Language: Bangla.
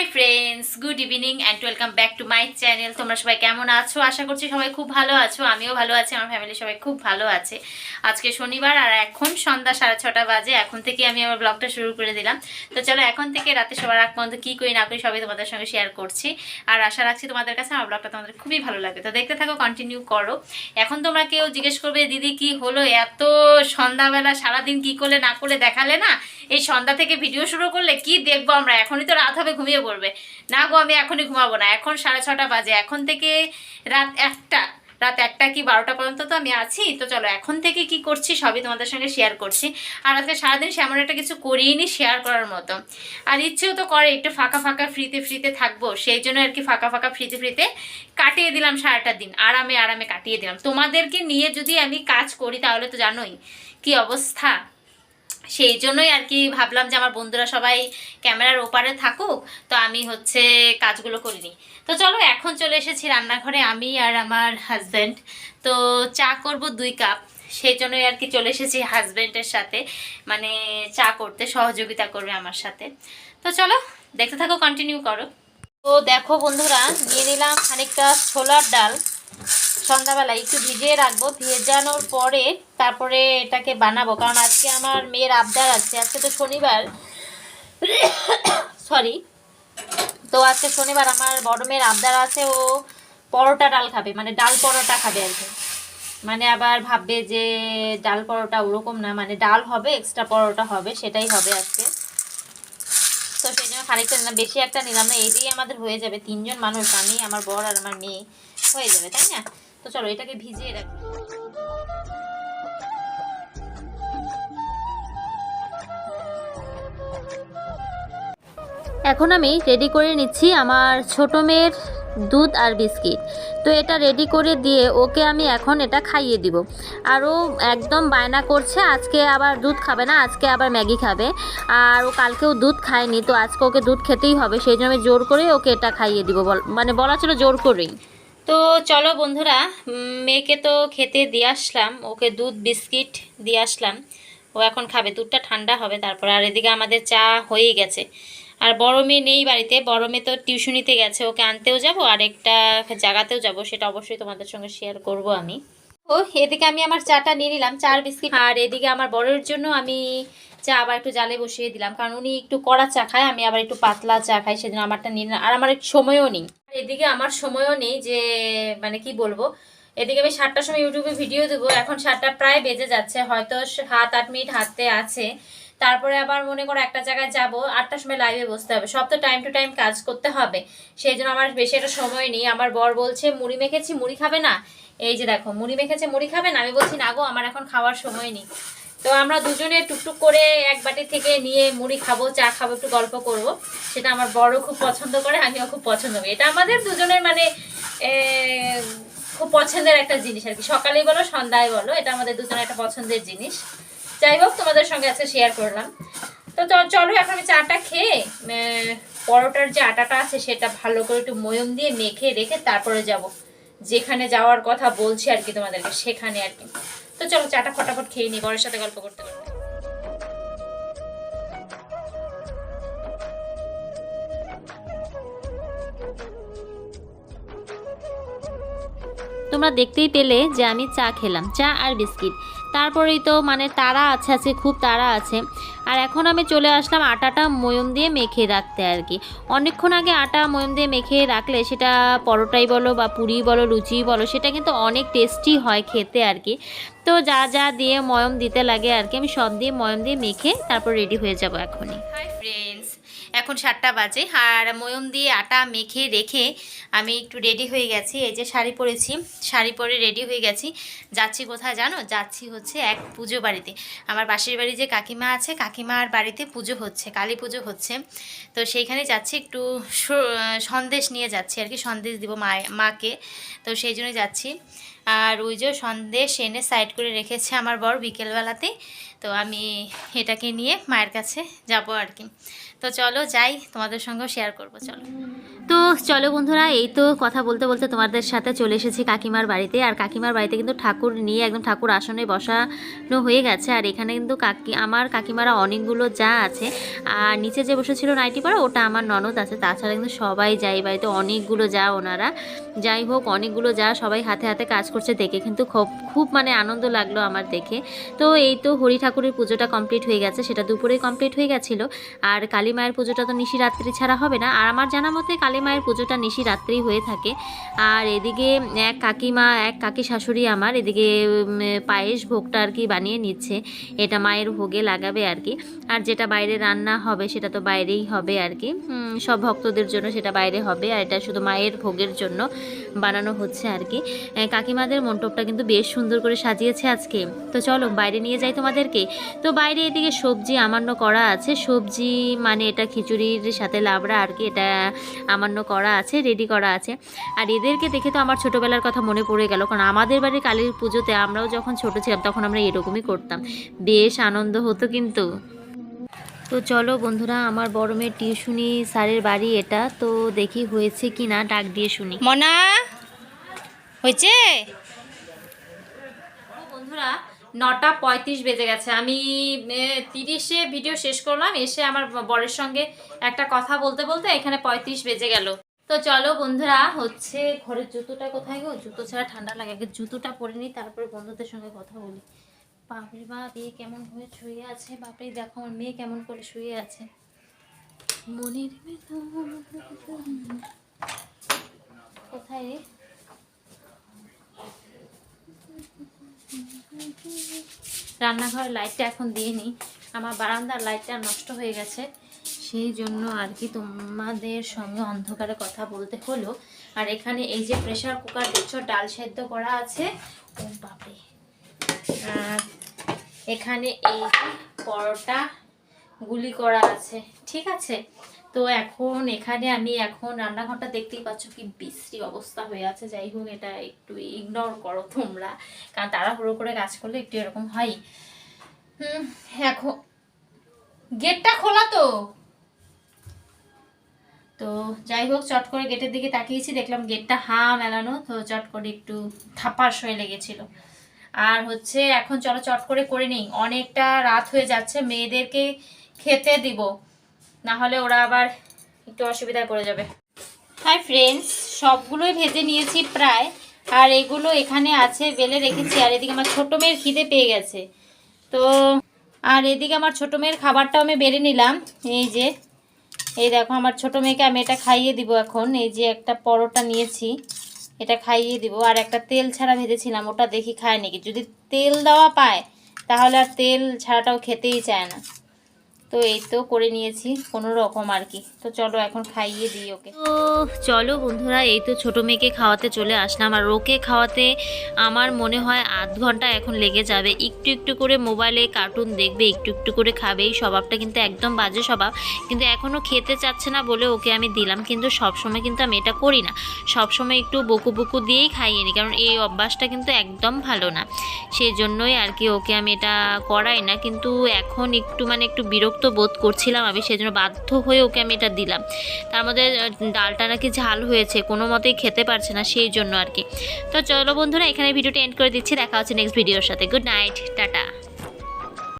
Hi friends good evening and welcome back to my channel তোমরা সবাই কেমন আছো? আশা করছি সবাই খুব ভালো আছো। আমিও ভালো আছি। আমার ফ্যামিলি সবাই খুব ভালো আছে। আজকে শনিবার আর এখন সন্ধ্যা সাড়ে ছটা বাজে। এখন থেকে আমি আমার ব্লগটা শুরু করে দিলাম। তো চলো, এখন থেকে রাতে সবার আগ পর্যন্ত কী করি, না করি, সবাই তোমাদের সঙ্গে শেয়ার করছি। আর আশা রাখছি তোমাদের কাছে আমার ব্লগটা তোমাদের খুবই ভালো লাগবে। তো দেখতে থাকো কন্টিনিউ করো। এখন তোমরা কেউ জিজ্ঞেস করবে, দিদি, কি হলো? এত সন্ধ্যাবেলা সারাদিন কি করলে, না করলে দেখালে না? এই সন্ধ্যা থেকে ভিডিও শুরু করলে কি দেখব আমরা? এখনই তো রাত হবে, ঘুমিয়ে পড়বে না গো, আমি এখনই ঘুমাবো না। এখন সাড়ে ছটা বাজে। এখন থেকে রাত একটা রাত একটা কি বারোটা পর্যন্ত তো আমি আছি। তো চলো, এখন থেকে কি করছি সবই তোমাদের সঙ্গে শেয়ার করছি। আর আজকে সারাদিন সেমন একটা কিছু করিনি শেয়ার করার মতো। আর ইচ্ছেও তো করে একটু ফাঁকা ফাঁকা ফ্রিতে ফ্রিতে থাকব। সেই জন্য আর কি ফাঁকা ফাঁকা ফ্রিতে ফ্রিতে কাটিয়ে দিলাম সারাটা দিন। আরামে আরামে কাটিয়ে দিলাম। তোমাদেরকে নিয়ে যদি আমি কাজ করি তাহলে তো জানোই কি অবস্থা। সেই জন্যই আর কি ভাবলাম যে আমার বন্ধুরা সবাই ক্যামেরার ওপারে থাকুক, তো আমি হচ্ছে কাজগুলো করিনি। তো চলো এখন চলে এসেছি রান্নাঘরে আমি আর আমার হাজব্যান্ড তো চা করব দুই কাপ, সেই জন্যই আর কি চলে এসেছি হাজব্যান্ডের সাথে। মানে চা করতে, সহযোগিতা করবে আমার সাথে। তো চলো, দেখতে থাকো কন্টিনিউ করো। তো দেখো বন্ধুরা নিয়ে নিলাম খানিকটা ছোলার ডাল। সন্ধ্যাবেলায় একটু ভিজিয়ে রাখব, ভেজানোর পরে তারপরে এটাকে বানাবো। কারণ আজকে আমার মেয়ের আবদার আছে, আজকে তো শনিবার। সরি। তো আজকে শনিবার আমার বড় মেয়ের আবদার আছে, ও পরোটা ডাল খাবে মানে ডাল পরোটা খাবে আর কি। মানে আবার ভাববে যে ডাল পরোটা ওরকম না মানে ডাল হবে এক্সট্রা পরোটা হবে, সেটাই হবে আজকে। তো সেই জন্য খানিকটা নিলাম বেশি একটা নিলাম না এই আমাদের হয়ে যাবে তিনজন মানুষ, আমি, আমার বর আর আমার মেয়ে। হয়ে যাবে, তাই না? তো চলো, এটাকে ভিজিয়ে রাখি। এখন আমি রেডি করে নিচ্ছি আমার ছোট মেয়ের দুধ আর বিস্কিট। তো এটা রেডি করে দিয়ে ওকে আমি এখন এটা খাইয়ে দিব। আর ও একদম বায়না করছে, আজকে আবার দুধ খাবে না, আজকে আবার ম্যাগি খাবে। আর ও কালকেও দুধ খায়নি, তো আজকে ওকে দুধ খেতেই হবে, সেই জন্য আমি জোর করে ওকে এটা খাইয়ে দিব মানে বলা ছিল জোর করেই। তো চলো বন্ধুরা মেয়েকে তো খেতে দিয়ে আসলাম, ওকে দুধ, বিস্কিট দিয়ে আসলাম। ও এখন খাবে, দুধটা ঠান্ডা হবে, তারপর আর এদিকে আমাদের চা হয়েই গেছে। আর বড় মেয়ে নেই বাড়িতে, বড় মেয়ে তো টিউশনিতে গেছে, ওকে আনতেও যাব, আর একটা জায়গাতেও যাব, সেটা অবশ্যই তোমাদের সঙ্গে শেয়ার করব আমি। ও, এদিকে আমি আমার চাটা নিয়ে নিলাম চার বিস্কিট। আর এদিকে আমার বড়ের জন্য আমি চা আবার একটু জালে বসিয়ে দিলাম, কারণ উনি একটু কড়া চা খায়, আমি আবার একটু পাতলা চা খাই, সেদিন আমারটা নিয়ে আর আমার সময়ও নেই। এদিকে আমার সময়ও নেই যে মানে কি বলব? এদিকে আমি সাতটার সময় ইউটিউবে ভিডিও দেবো। এখন সাতটা প্রায় বেজে যাচ্ছে। হয়তো সাত আট মিনিট হাতে আছে। তারপরে আবার মনে করো একটা জায়গায় যাব, আটটার সময় লাইভে বসতে হবে। সব তো টাইম টু টাইম কাজ করতে হবে। সেই জন্য আমার বেশি একটা সময় নেই। আমার বর বলছে, মুড়ি মেখেছি, মুড়ি খাবে না? এই যে দেখো, মুড়ি মেখেছে, মুড়ি খাবে না? আমি বলছি, না গো, আমার এখন খাওয়ার সময় নেই। তো আমরা দুজনে টুকটুক করে এক বাটি থেকে নিয়ে মুড়ি খাব, চা খাব, একটু গল্প করব। সেটা আমার বড় খুব পছন্দ করে, আমিও খুব পছন্দ করি। এটা আমাদের দুজনের মানে খুব পছন্দের একটা জিনিস আর কি। সকালেই বলো, সন্ধ্যায় বলো, এটা আমাদের দুজনের একটা পছন্দের জিনিস। যাই হোক, তোমাদের সঙ্গে আজকে শেয়ার করলাম। তো চলো এখন আমি চাটা খেয়ে পরোটার যে আটাটা আছে সেটা ভালো করে একটু ময়ম দিয়ে মেখে রেখে তারপরে যাব। যেখানে যাওয়ার কথা বলছি আর কি তোমাদেরকে, সেখানে আর কি। তো চলো চাটা ফটাফট খেয়ে নিই, বরের সাথে গল্প করতে করতে। তোমরা দেখতেই পেলে যে আমি চা খেলাম, চা আর বিস্কিট। তারপরেই তো মানে তারা আছে আছে, খুব তারা আছে। আর এখন আমি চলে আসলাম আটাটা ময়ম দিয়ে মেখে রাখতে আর কি। অনেকক্ষণ আগে আটা ময়ম দিয়ে মেখে রাখলে সেটা পরোটাই বলো বা পুরি বলো, লুচি বলো, সেটা কিন্তু অনেক টেস্টি হয় খেতে আর কি। তো যা যা দিয়ে ময়ম দিতে লাগে আর কি, আমি সব দিয়ে ময়ম দিয়ে মেখে তারপর রেডি হয়ে যাব এখনই। হাই ফ্রেন্ডস এখন সাতটা বাজে। আর ময়ম দিয়ে আটা মেখে রেখে আমি একটু রেডি হয়ে গেছি। এই যে শাড়ি পরেছি, শাড়ি পরে রেডি হয়ে গেছি। যাচ্ছি কোথায় জানো? যাচ্ছি হচ্ছে এক পুজো বাড়িতে। আমার পাশের বাড়ি যে কাকিমা আছে, কাকিমার বাড়িতে পুজো হচ্ছে, কালী পুজো হচ্ছে। তো সেইখানে যাচ্ছি একটু সন্দেশ নিয়ে যাচ্ছি আর কি, সন্দেশ দিব মা মাকে। তো সেই জন্য যাচ্ছি। আর ওই যে সন্দেশ এনে সাইড করে রেখেছে আমার বর বিকেলবেলাতে। তো আমি এটাকে নিয়ে মায়ের কাছে যাব আর কি। তো চলো যাই, তোমাদের সঙ্গেও শেয়ার করব, চলো। তো চলো বন্ধুরা, এই তো কথা বলতে বলতে তোমাদের সাথে চলে এসেছি কাকিমার বাড়িতে। আর কাকিমার বাড়িতে কিন্তু ঠাকুর নিয়ে একদম ঠাকুর আসনে বসানো হয়ে গেছে। আর এখানে কিন্তু কাকি, আমার কাকিমারা অনেকগুলো যা আছে। আর নিচে যে বসেছিল নাইটি পাড়া ওটা আমার ননদ আছে। তাছাড়া কিন্তু সবাই যায় বাড়িতে, অনেকগুলো যা ওনারা। যাই হোক, অনেকগুলো যা সবাই হাতে হাতে কাজ করছে দেখে কিন্তু খুব খুব মানে আনন্দ লাগল আমার দেখে। তো এই তো হরি ঠাকুরের পুজোটা কমপ্লিট হয়ে গেছে সেটা দুপুরে কমপ্লিট হয়ে গেছিল। আর কালী মায়ের পুজোটা তো নিশি রাত্রি ছাড়া হবে না। আর আমার জানা মতে কালী মায়ের পুজোটা নিশি রাত্রি হয়ে থাকে। আর এদিকে এক কাকিমা এক কাকি শাশুড়ি আমার এদিকে পায়েস ভোগটা আর কি বানিয়ে নিচ্ছে। এটা মায়ের ভোগে লাগাবে আর কি। আর যেটা বাইরে রান্না হবে সেটা তো বাইরেই হবে আর কি। সব ভক্তদের জন্য সেটা বাইরে হবে। আর এটা শুধু মায়ের ভোগের জন্য বানানো হচ্ছে আর কি। এ, কাকিমাদের মণ্ডপটা কিন্তু বেশ সুন্দর করে সাজিয়েছে আজকে। তো চলো, বাইরে নিয়ে যাই তোমাদেরকে। তো বাইরে এদিকে সবজি আমান্য করা আছে। সবজি মানে এটা খিচুড়ির সাথে লাবড়া আর কি, এটা আমান্য করা আছে রেডি করা আছে। আর এদেরকে দেখে তো আমার ছোটোবেলার কথা মনে পড়ে গেল, কারণ আমাদের বাড়ির কালীর পুজোতে আমরাও যখন ছোট ছিলাম, তখন আমরা এরকমই করতাম। বেশ আনন্দ হতো কিন্তু। তো চলো বন্ধুরা, আমার বড় মেয়ের টিউশনি স্যারের বাড়ি এটা। তো দেখি হয়েছে কি না ডাক দিয়ে শুনি। মনা! হয়েছে? বন্ধুরা, নটা পঁয়ত্রিশ বেজে গেছে। আমি তিরিশে ভিডিও শেষ করলাম, এসে আমার বরের সঙ্গে একটা কথা বলতে বলতে এখানে পঁয়ত্রিশ বেজে গেল। তো চলো বন্ধুরা, হচ্ছে ঘরের জুতোটা কোথায় গো? জুতো ছাড়া ঠান্ডা লাগে। আগে জুতোটা পরে নিই তারপরে বন্ধুদের সঙ্গে কথা বলি। বাপরে বাপ, এ কেমন হয়ে শুয়ে আছে? বাপরে, দেখো আমার মেয়ে কেমন করে শুয়ে আছে। মনের কোথায় রে? রান্নাঘরের লাইটটা এখন দিয়ে নিই। আমার বারান্দার লাইটটা নষ্ট হয়ে গেছে। সেই জন্য আর কি তোমাদের সঙ্গে অন্ধকারে কথা বলতে হলো। আর এখানে এই যে প্রেসার কুকার দেখছ, ডাল সেদ্ধ করা আছে। ও বাপরে। আর এখানে এই পরোটা গুলি করা আছে। ঠিক আছে? তো এখন এখানে আমি এখন রান্নাঘরটা দেখতেই পাচ্ছ কি বিশ্রী অবস্থা হয়ে আছে। যাই হোক, এটা একটু ইগনোর করো তোমরা। কারণ তাড়াহুড়ো করে কাজ করলে একটু এরকম হয়। এখন গেটটা খোলা তো। তো যাই হোক, চট করে গেটের দিকে তাকিয়েছি, দেখলাম গেটটা হা মেলানো, তো চট করে একটু থাপাস হয়ে লেগেছিল। আর হচ্ছে এখন চলো চট করে করে নিই। অনেকটা রাত হয়ে যাচ্ছে, মেয়েদেরকে খেতে দিব। না হলে ওরা আবার একটু অসুবিধায় পড়ে যাবে। হাই ফ্রেন্ডস সবগুলোই ভেজে নিয়েছি প্রায়। আর এগুলো এখানে আছে বেলে রেখেছি। আর এদিকে আমার ছোটো মেয়ের খিদে পেয়ে গেছে। তো, আর এদিকে আমার ছোটো মেয়ের খাবারটাও আমি বেড়ে নিলাম। এই যে, এই দেখো আমার ছোটো মেয়েকে আমি এটা খাইয়ে দিব এখন। এই যে একটা পরোটা নিয়েছি, এটা খাইয়ে দিব। আর একটা তেল ছাড়া ভেজেছিলাম, ওটা দেখি খায় নাকি। যদি তেল দেওয়া পায়, তাহলে আর তেল ছাড়াটাও খেতেই চায় না। তো এই তো করে নিয়েছি, কোনো রকম আর কি। তো চলো এখন খাইয়ে দিই ওকে। তো চলো বন্ধুরা, এই তো ছোটো মেয়েকে খাওয়াতে চলে আসলাম। আর ওকে খাওয়াতে আমার মনে হয় আধ ঘণ্টা এখন লেগে যাবে। একটু একটু করে মোবাইলে কার্টুন দেখবে, একটু একটু করে খাবে। এই স্বভাবটা কিন্তু একদম বাজে স্বভাব। কিন্তু এখনও খেতে চাচ্ছে না বলে ওকে আমি দিলাম। কিন্তু সবসময় কিন্তু আমি এটা করি না। সবসময় একটু বকু বকু দিয়েই খাইয়ে নিই। কারণ এই অভ্যাসটা কিন্তু একদম ভালো না। সেই জন্যই আর কি ওকে আমি এটা করাই না। কিন্তু এখন একটু মানে একটু বিরক্ত বোধ করছিলাম আমি সেই জন্য বাধ্য হয়ে ওকে আমি এটা দিলাম। তার মধ্যে ডালটা নাকি ঝাল হয়েছে, কোনো মতেই খেতে পারছে না সেই জন্য আর কি। তো চলো বন্ধুরা, এখানে ভিডিওটা এন্ড করে দিচ্ছি, দেখা হচ্ছে নেক্সট ভিডিওর সাথে। Good night tata.